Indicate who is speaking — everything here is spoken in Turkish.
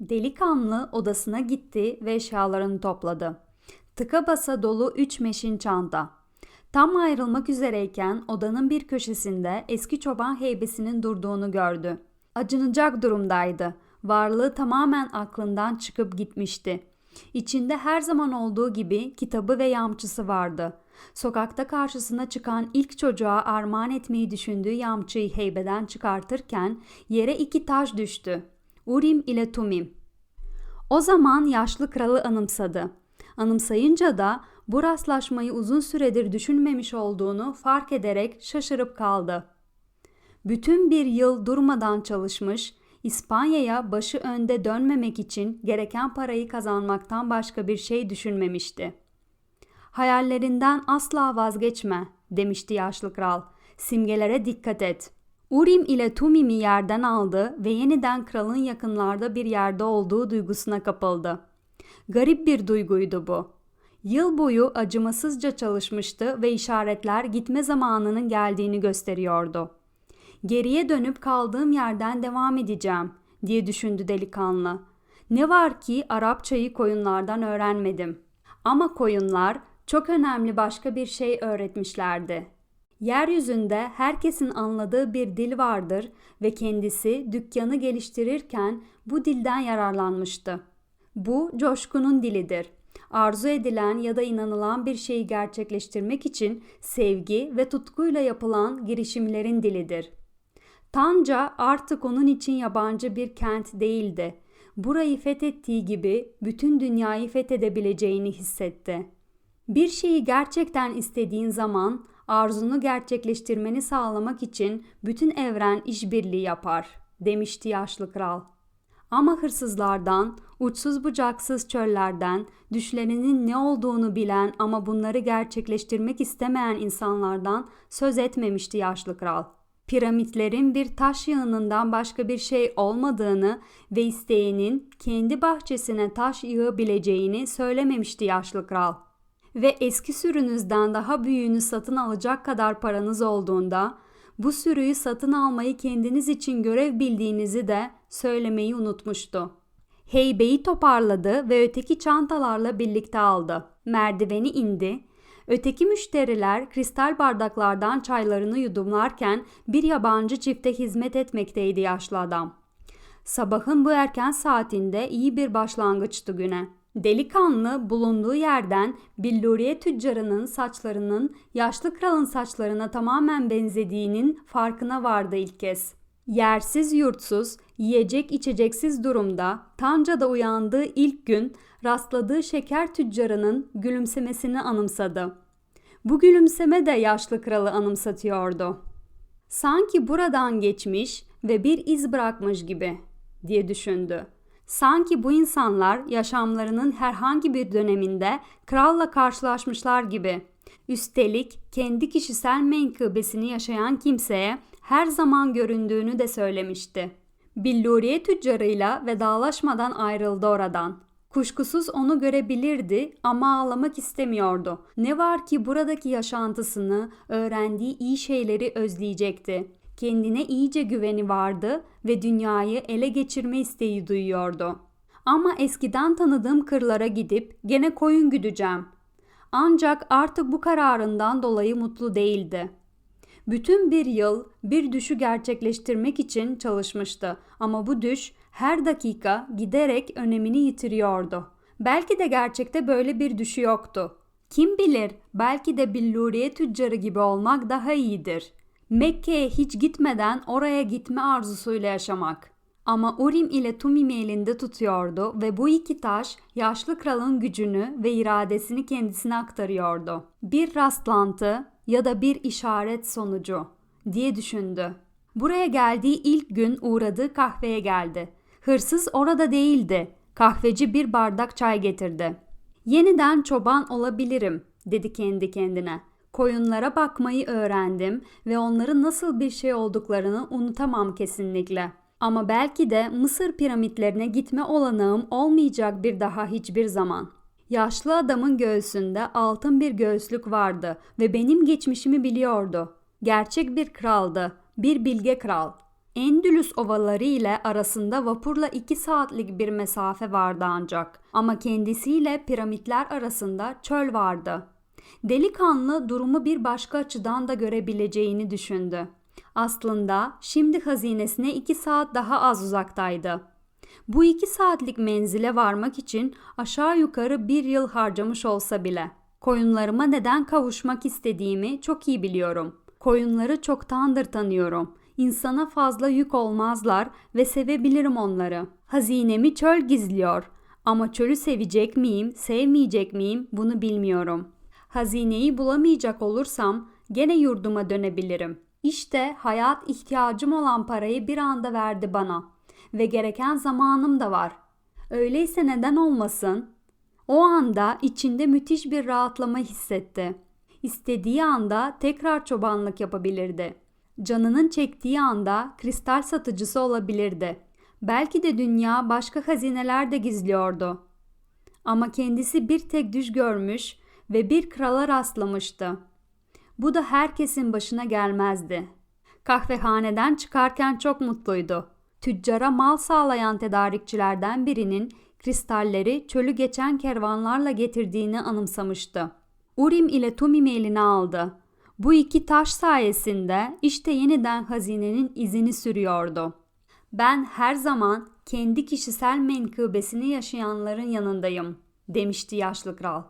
Speaker 1: Delikanlı odasına gitti ve eşyalarını topladı. Tıka basa dolu üç meşin çanta. Tam ayrılmak üzereyken odanın bir köşesinde eski çoban heybesinin durduğunu gördü. Acınacak durumdaydı. Varlığı tamamen aklından çıkıp gitmişti. İçinde her zaman olduğu gibi kitabı ve yamçısı vardı. Sokakta karşısına çıkan ilk çocuğa armağan etmeyi düşündüğü yamçıyı heybeden çıkartırken yere iki taş düştü. Urim ile Tumim. O zaman yaşlı kralı anımsadı. Anımsayınca da bu rastlaşmayı uzun süredir düşünmemiş olduğunu fark ederek şaşırıp kaldı. Bütün bir yıl durmadan çalışmış, İspanya'ya başı önde dönmemek için gereken parayı kazanmaktan başka bir şey düşünmemişti. Hayallerinden asla vazgeçme demişti yaşlı kral. Simgelere dikkat et. Urim ile Tumim'i yerden aldı ve yeniden kralın yakınlarda bir yerde olduğu duygusuna kapıldı. Garip bir duyguydu bu. Yıl boyu acımasızca çalışmıştı ve işaretler gitme zamanının geldiğini gösteriyordu. Geriye dönüp kaldığım yerden devam edeceğim diye düşündü delikanlı. Ne var ki Arapçayı koyunlardan öğrenmedim. Ama koyunlar çok önemli başka bir şey öğretmişlerdi. Yeryüzünde herkesin anladığı bir dil vardır ve kendisi dükkanı geliştirirken bu dilden yararlanmıştı. Bu coşkunun dilidir. Arzu edilen ya da inanılan bir şeyi gerçekleştirmek için sevgi ve tutkuyla yapılan girişimlerin dilidir. Tanca artık onun için yabancı bir kent değildi. Burayı fethettiği gibi bütün dünyayı fethedebileceğini hissetti. Bir şeyi gerçekten istediğin zaman arzunu gerçekleştirmeni sağlamak için bütün evren işbirliği yapar, demişti yaşlı kral. Ama hırsızlardan, uçsuz bucaksız çöllerden, düşlerinin ne olduğunu bilen ama bunları gerçekleştirmek istemeyen insanlardan söz etmemişti yaşlı kral. Piramitlerin bir taş yığınından başka bir şey olmadığını ve isteyenin kendi bahçesine taş yığabileceğini söylememişti yaşlı kral ve eski sürünüzden daha büyüğünü satın alacak kadar paranız olduğunda bu sürüyü satın almayı kendiniz için görev bildiğinizi de söylemeyi unutmuştu. Heybeyi toparladı ve öteki çantalarla birlikte aldı. Merdiveni indi. Öteki müşteriler kristal bardaklardan çaylarını yudumlarken bir yabancı çifte hizmet etmekteydi yaşlı adam. Sabahın bu erken saatinde iyi bir başlangıçtı güne. Delikanlı bulunduğu yerden billuriye tüccarının saçlarının yaşlı kralın saçlarına tamamen benzediğinin farkına vardı ilk kez. Yersiz yurtsuz, yiyecek içeceksiz durumda Tanca'da uyandığı ilk gün rastladığı şeker tüccarının gülümsemesini anımsadı. Bu gülümseme de yaşlı kralı anımsatıyordu. Sanki buradan geçmiş ve bir iz bırakmış gibi diye düşündü. Sanki bu insanlar yaşamlarının herhangi bir döneminde kralla karşılaşmışlar gibi. Üstelik kendi kişisel menkıbesini yaşayan kimseye her zaman göründüğünü de söylemişti. Billuriye tüccarıyla vedalaşmadan ayrıldı oradan. Kuşkusuz onu görebilirdi ama ağlamak istemiyordu. Ne var ki buradaki yaşantısını, öğrendiği iyi şeyleri özleyecekti. Kendine iyice güveni vardı ve dünyayı ele geçirme isteği duyuyordu. Ama eskiden tanıdığım kırlara gidip gene koyun güdeceğim. Ancak artık bu kararından dolayı mutlu değildi. Bütün bir yıl bir düşü gerçekleştirmek için çalışmıştı ama bu düş her dakika giderek önemini yitiriyordu. Belki de gerçekte böyle bir düşü yoktu. Kim bilir belki de billuriye tüccarı gibi olmak daha iyidir. Mekke'ye hiç gitmeden oraya gitme arzusuyla yaşamak. Ama Urim ile Tumim'i elinde tutuyordu ve bu iki taş yaşlı kralın gücünü ve iradesini kendisine aktarıyordu. Bir rastlantı ya da bir işaret sonucu diye düşündü. Buraya geldiği ilk gün uğradığı kahveye geldi. Hırsız orada değildi. Kahveci bir bardak çay getirdi. Yeniden çoban olabilirim dedi kendi kendine. Koyunlara bakmayı öğrendim ve onların nasıl bir şey olduklarını unutamam kesinlikle. Ama belki de Mısır piramitlerine gitme olanağım olmayacak bir daha hiçbir zaman. Yaşlı adamın göğsünde altın bir göğüslük vardı ve benim geçmişimi biliyordu. Gerçek bir kraldı, bir bilge kral. Endülüs ovaları ile arasında vapurla 2 saatlik bir mesafe vardı ancak ama kendisiyle piramitler arasında çöl vardı. Delikanlı durumu bir başka açıdan da görebileceğini düşündü. Aslında şimdi hazinesine 2 saat daha az uzaktaydı. Bu 2 saatlik menzile varmak için aşağı yukarı bir yıl harcamış olsa bile. Koyunlarıma neden kavuşmak istediğimi çok iyi biliyorum. Koyunları çoktandır tanıyorum. İnsana fazla yük olmazlar ve sevebilirim onları. Hazinemi çöl gizliyor. Ama çölü sevecek miyim, sevmeyecek miyim bunu bilmiyorum. Hazineyi bulamayacak olursam gene yurduma dönebilirim. İşte hayat ihtiyacım olan parayı bir anda verdi bana ve gereken zamanım da var. Öyleyse neden olmasın? O anda içinde müthiş bir rahatlama hissetti. İstediği anda tekrar çobanlık yapabilirdi. Canının çektiği anda kristal satıcısı olabilirdi. Belki de dünya başka hazineler de gizliyordu. Ama kendisi bir tek düş görmüş ve bir krala rastlamıştı. Bu da herkesin başına gelmezdi. Kahvehaneden çıkarken çok mutluydu. Tüccara mal sağlayan tedarikçilerden birinin kristalleri çölü geçen kervanlarla getirdiğini anımsamıştı. Urim ile Tumim'i eline aldı. Bu iki taş sayesinde işte yeniden hazinenin izini sürüyordu. Ben her zaman kendi kişisel menkıbesini yaşayanların yanındayım, demişti yaşlı kral.